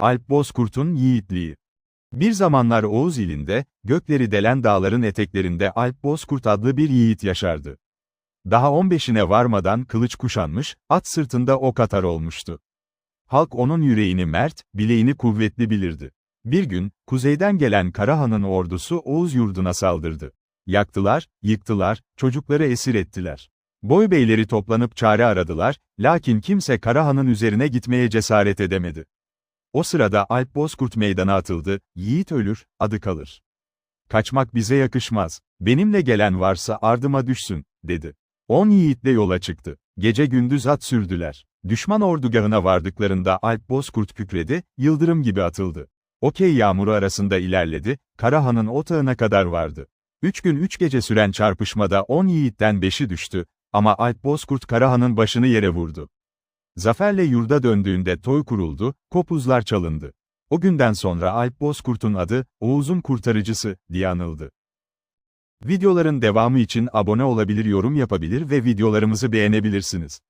Alp Bozkurt'un yiğitliği. Bir zamanlar Oğuz ilinde, gökleri delen dağların eteklerinde Alp Bozkurt adlı bir yiğit yaşardı. Daha 15'ine varmadan kılıç kuşanmış, at sırtında ok atar olmuştu. Halk onun yüreğini mert, bileğini kuvvetli bilirdi. Bir gün, kuzeyden gelen Karahan'ın ordusu Oğuz yurduna saldırdı. Yaktılar, yıktılar, çocukları esir ettiler. Boy beyleri toplanıp çare aradılar, lakin kimse Karahan'ın üzerine gitmeye cesaret edemedi. O sırada Alp Bozkurt meydana atıldı, yiğit ölür, adı kalır. Kaçmak bize yakışmaz, benimle gelen varsa ardıma düşsün, dedi. On yiğitle yola çıktı. Gece gündüz at sürdüler. Düşman ordugahına vardıklarında Alp Bozkurt kükredi, yıldırım gibi atıldı. Okey yağmuru arasında ilerledi, Karahan'ın otağına kadar vardı. Üç gün üç gece süren çarpışmada on yiğitten beşi düştü, ama Alp Bozkurt Karahan'ın başını yere vurdu. Zaferle yurda döndüğünde toy kuruldu, kopuzlar çalındı. O günden sonra Alp Bozkurt'un adı, Oğuz'un kurtarıcısı, diye anıldı. Videoların devamı için abone olabilir yorum yapabilir ve videolarımızı beğenebilirsiniz.